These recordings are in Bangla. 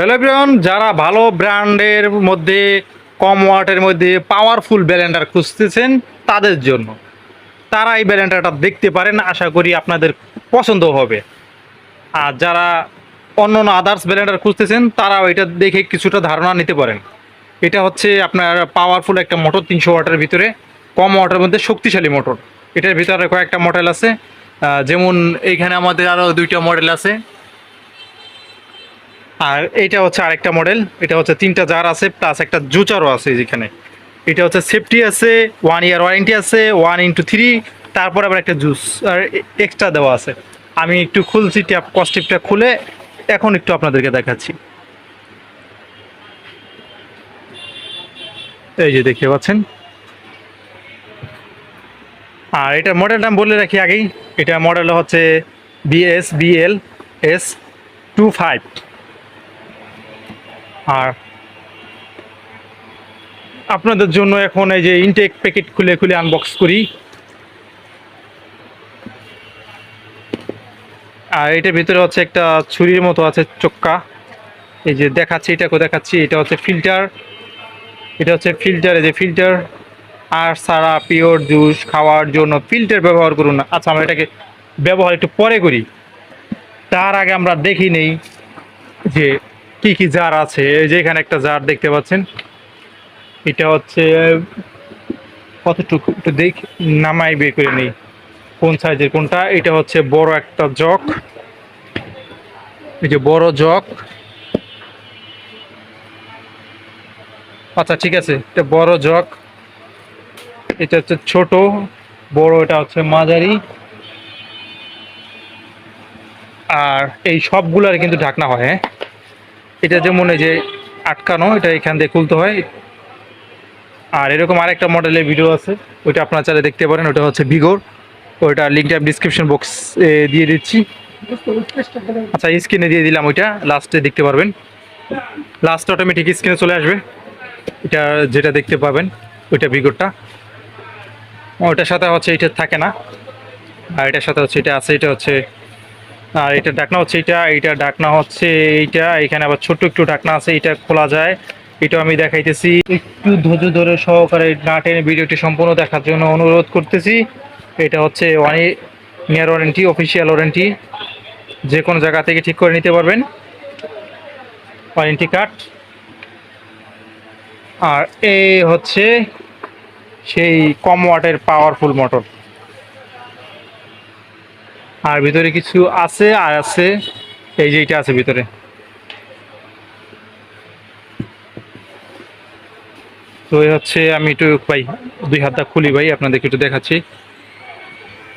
হ্যালো এভরিওয়ান যারা ভালো ব্র্যান্ডের মধ্যে, কম ওয়াটের মধ্যে পাওয়ারফুল ব্লেন্ডার খুঁজতেছেন, তাদের জন্য। তারা এই ব্লেন্ডারটা দেখতে পারেন, আশা করি আপনাদের পছন্দ হবে। আর যারা অন্য অন্য আদার্স ব্লেন্ডার খুঁজতেছেন, তারাও এটা দেখে কিছুটা ধারণা নিতে পারেন। এটা হচ্ছে আপনার পাওয়ারফুল একটা মোটর তিনশো ওয়াটের ভিতরে, কম ওয়াটের মধ্যে শক্তিশালী মোটর এটার ভিতরে কয়েকটা মডেল আছে যেমন এইখানে আমাদের আরও দুইটা মডেল আছে। আর এইটা হচ্ছে আরেকটা মডেল। এটা হচ্ছে তিনটা জার আছে প্লাস একটা জুচারও আছে যেখানে। এটা হচ্ছে সেফটি আছে ওয়ান ইয়ার ওয়ারেন্টি আছে ওয়ান ইন্টু থ্রি তারপর আবার একটা জুস আর এক্সট্রা দেওয়া আছে। আমি একটু খুলছি ট্যাপ কস্টিপটা খুলে, এখন একটু আপনাদেরকে দেখাচ্ছি। এই যে দেখতে পাচ্ছেন। আর এটা মডেলটা আমি বলে রাখি আগেই। এটা মডেল হচ্ছে BS BL S two five আর আপনাদের জন্য এখন এই যে ইনটেক প্যাকেট খুলে খুলে আনবক্স করি। আর এটার ভিতরে হচ্ছে একটা ছুরির মতো আছে চক্কা। এই যে দেখাচ্ছি এটাকে দেখাচ্ছি, এটা হচ্ছে ফিল্টার এটা হচ্ছে ফিল্টার এই যে ফিল্টার আর সারা পিওর জুস খাওয়ার জন্য ফিল্টার ব্যবহার করুন না। আচ্ছা আমরা এটাকে ব্যবহার একটু পরে করি। তার আগে আমরা দেখি নেই যে কি কি জার আছে? এই যে এখানে একটা জার দেখতে পাচ্ছেন। এটা হচ্ছে, কতটুকু? একটু দেখ, নামাই বের করে নেই। কোন সাইজের কোনটা? এটা হচ্ছে বড় একটা জক এই যে বড় জক আচ্ছা ঠিক আছে। এটা বড় জগ। এটা হচ্ছে ছোট, বড় এটা হচ্ছে মাঝারি। আর এই সবগুলার কিন্তু ঢাকনা হয় হ্যাঁ? এটা যেমন এই যে আটকানো, এটা এখান দিয়ে খুলতে হয়। আর এরকম আরেকটা মডেলের ভিডিও আছে, ওইটা আপনারা চাইলে দেখতে পারেন, ওটা হচ্ছে ভিগোর ওইটা লিঙ্কটা আমি ডিসক্রিপশন বক্স দিয়ে দিচ্ছি। আচ্ছা স্ক্রিনে দিয়ে দিলাম ওইটা লাস্টে দেখতে পারবেন। লাস্ট অটোমেটিক স্ক্রিনে চলে আসবে। এটা যেটা দেখতে পাবেন, ওইটা ভিগোরটা ওইটার সাথে হচ্ছে, এটা থাকে না। আর এটার সাথে হচ্ছে, এটা আছে, এটা হচ্ছে আর এটা ডাকনা হচ্ছে এটা, এইটা ডাকনা হচ্ছে এইটা, এখানে আবার ছোট্ট একটু ডাকনা আছে, এটা খোলা যায়। এটা আমি দেখাইতেছি। একটু ধৈর্য ধরে সহকারে না টেনে ভিডিওটি সম্পূর্ণ দেখার জন্য অনুরোধ করতেছি। এটা হচ্ছে one year warranty, official warranty. যে কোনো জায়গা থেকে ঠিক করে নিতে পারবেন। Warranty card. আর এই হচ্ছে সেই কম ওয়াটের পাওয়ারফুল মোটর। আর ভিতরে কিছু আছে আর আছে, এই যে এটা আছে ভিতরে। তো এই হচ্ছে আমি একটু ভাই, দুই হাতটা খুলি ভাই, আপনাদেরকে একটু দেখাচ্ছি।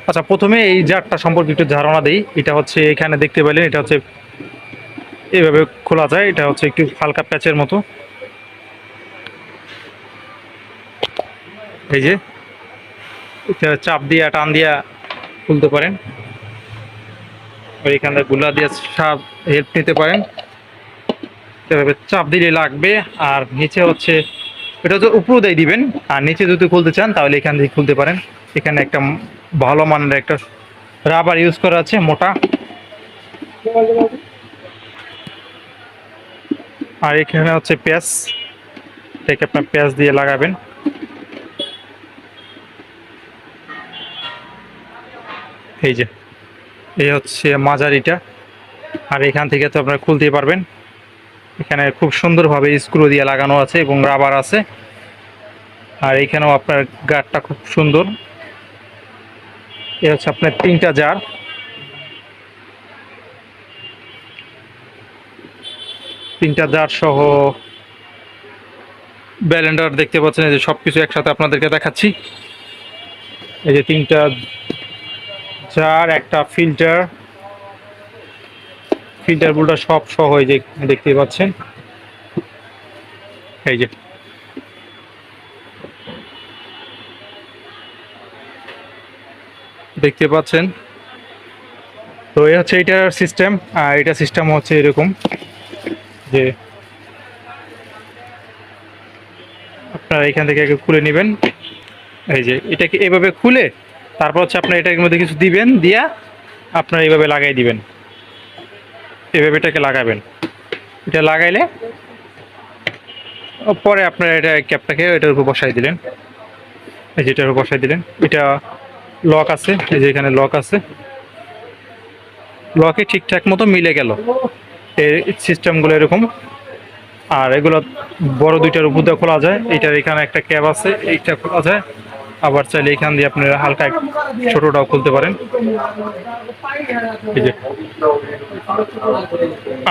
আচ্ছা প্রথমে এই জারটা সম্পর্কে একটু ধারণা দিই। এটা হচ্ছে এখানে দেখতে পেলেন, এটা হচ্ছে এভাবে খোলা যায়, এটা হচ্ছে একটু হালকা প্যাচের মতো। এই যে, এটা চাপ দিয়ে, টান দিয়া খুলতে পারেন। এখানে গুলা দিয়ে সাপ হেল্প নিতে পারেন। এভাবে চাপ দিলে লাগবে। আর নিচে হচ্ছে, এটা তো উপর দিয়ে দিবেন। আর নিচে যদি খুলতে চান, তাহলে এখান থেকে খুলতে পারেন। এখানে একটা ভালো মানের একটা রাবার ইউজ করা আছে, মোটা। আর এখানে হচ্ছে পেঁয়াজ। এটাকে আপনার পেঁয়াজ দিয়ে লাগাবেন। এই যে। এই হচ্ছে মাঝারিটা। আর এখান থেকে তো আপনারা খুলতে পারবেন। এখানে খুব সুন্দরভাবে স্ক্রু দিয়ে লাগানো আছে এবং রাবার আছে। আর এখানেও আপনার গার্ডটা খুব সুন্দর। এ হচ্ছে আপনার তিনটা জার। তিনটা জার সহ ব্যালেন্ডার দেখতে পাচ্ছেন, এই যে সব কিছু একসাথে আপনাদেরকে দেখাচ্ছি। এই যে তিনটা জার একটা ফিল্টার ফিল্টার বুলটা সব সহ দেখতে পাচ্ছেন। এই যে। দেখতে পাচ্ছেন। তো এই হচ্ছে এটার সিস্টেম আর এটা সিস্টেম হচ্ছে এরকম যে আপনারা এখান থেকে খুলে নেবেন। এই যে এটাকে এভাবে খুলে? তারপর হচ্ছে আপনার এটার মধ্যে কিছু দিবেন, দিয়া আপনারা এইভাবে লাগাই দিবেন। এভাবে এটাকে লাগাবেন। এটা লাগাইলে পরে আপনার এটা ক্যাপটাকে এটার উপর বসাই দিলেন। এই যে এটার উপর বসাই দিলেন। এটা লক আছে, এই যে এখানে লক আছে। লকে ঠিকঠাক মতো মিলে গেল। এই সিস্টেমগুলো এরকম। আর এগুলো বড় দুইটার উপর দিয়ে খোলা যায়। এটার এখানে একটা ক্যাব আছে, এইটা খোলা যায়। আবার চাইলে এখান দিয়ে আপনারা হালকা ছোটটাও খুলতে পারেন।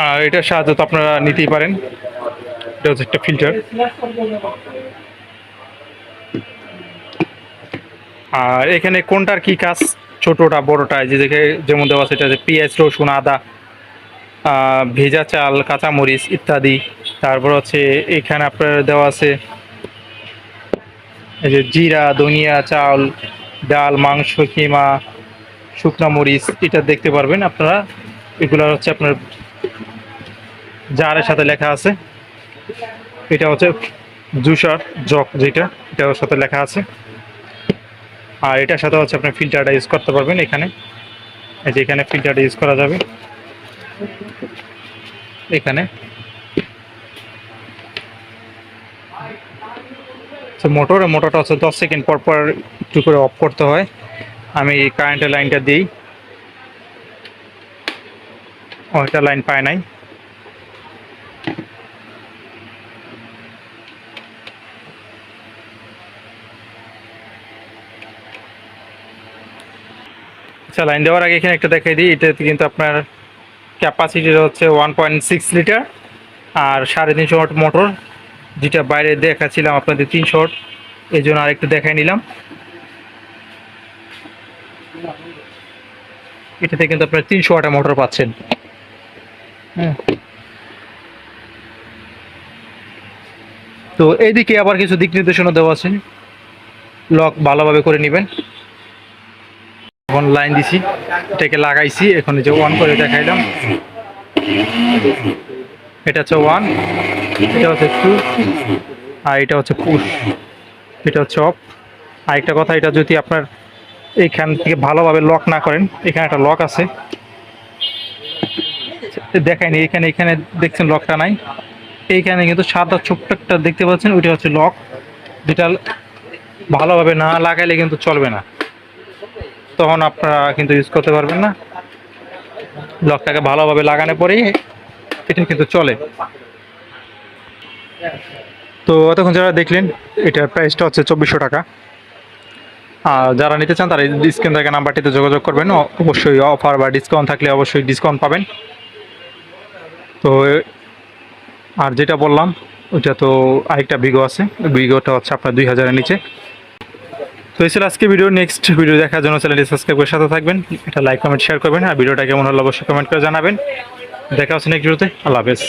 আর এটার সাহায্যে তো আপনারা নিতেই পারেন। এটা হচ্ছে একটা ফিল্টার। আর এখানে কোনটার কি কাজ? ছোটটা, বড়টা যে দেখে যেমন দেওয়া এটা যে পেঁয়াজ, রসুন, আদা ভেজা চাল, কাঁচামরিচ ইত্যাদি। তারপর হচ্ছে এখানে আপনার দেওয়া আছে এই যে জিরা, ধনিয়া, চাল, ডাল, মাংস, কিমা, শুকনা মরিচ, এটা দেখতে পারবেন আপনারা। এগুলো হচ্ছে আপনার জারের সাথে লেখা আছে। এটা হচ্ছে জুসার জক যেটা, এটার সাথে লেখা আছে। আর এটার সাথে হচ্ছে আপনি ফিল্টারটা ইউজ করতে পারবেন এখানে। এই যে এখানে ফিল্টারটা ইউজ করা যাবে। এখানে। মোটর মোটরটা হচ্ছে দশ সেকেন্ড পর পর একটু করে অফ করতে হয়। আমি কারেন্টের লাইনটা দিই। ওইটা লাইন পায় নাই। আচ্ছা লাইন দেওয়ার আগে এখানে একটা দেখাই দিই। এটাতে কিন্তু আপনার ক্যাপাসিটিটা হচ্ছে ওয়ান পয়েন্ট সিক্স লিটার আর সাড়ে তিনশো মোটর যেটা বাইরে দেখাচ্ছিলাম আপনাদের তিনশো ওয়াট এই জন্য আরেকটু দেখাই নিলাম। এটাতে কিন্তু আপনার তিনশো আটা মোটর পাচ্ছেন। হ্যাঁ। তো এইদিকে আবার কিছু দিক নির্দেশনা দেওয়া আছে। লক ভালোভাবে করে নেবেন। এখন লাইন দিছি, এটাকে লাগাইছি, এখন যে ওয়ান করে দেখাইলাম। এটা হচ্ছে ওয়ান এটা হচ্ছে টু আর এটা হচ্ছে পুশ। এটা হচ্ছে অফ। আর একটা কথা, এটা যদি আপনার এইখান থেকে ভালোভাবে লক না করেন, এখানে একটা লক আছে। দেখায়নি এখানে এখানে দেখছেন লকটা নাই। এইখানে কিন্তু সাদা ছোট্ট একটা দেখতে পাচ্ছেন, ওইটা হচ্ছে লক যেটা ভালোভাবে না লাগাইলে কিন্তু চলবে না। তখন আপনারা কিন্তু ইউজ করতে পারবেন না। লকটাকে ভালোভাবে লাগানোর পরেই এটা কিন্তু চলে। তো এতক্ষণ যারা দেখলেন, এটার প্রাইসটা হচ্ছে চব্বিশশো টাকা। আর যারা নিতে চান, তারা স্ক্রিন থেকে নাম্বারটিতে যোগাযোগ করবেন। অবশ্যই অফার বা ডিসকাউন্ট থাকলে অবশ্যই ডিসকাউন্ট পাবেন। তো আর যেটা বললাম, ওইটা তো আরেকটা বিগো আছে। বিগোটা হচ্ছে আপনার দুই হাজারের নিচে। তো এই ছিল আজকে ভিডিও। নেক্সট ভিডিও দেখার জন্য চ্যানেলটি সাবস্ক্রাইব করে সাথে থাকবেন। এটা লাইক কমেন্ট শেয়ার করবেন। আর ভিডিওটা কেমন হলো অবশ্যই কমেন্ট করে জানাবেন। দেখা হচ্ছে নেক্সট ভিডিওতে আল্লাহ হাফেজ।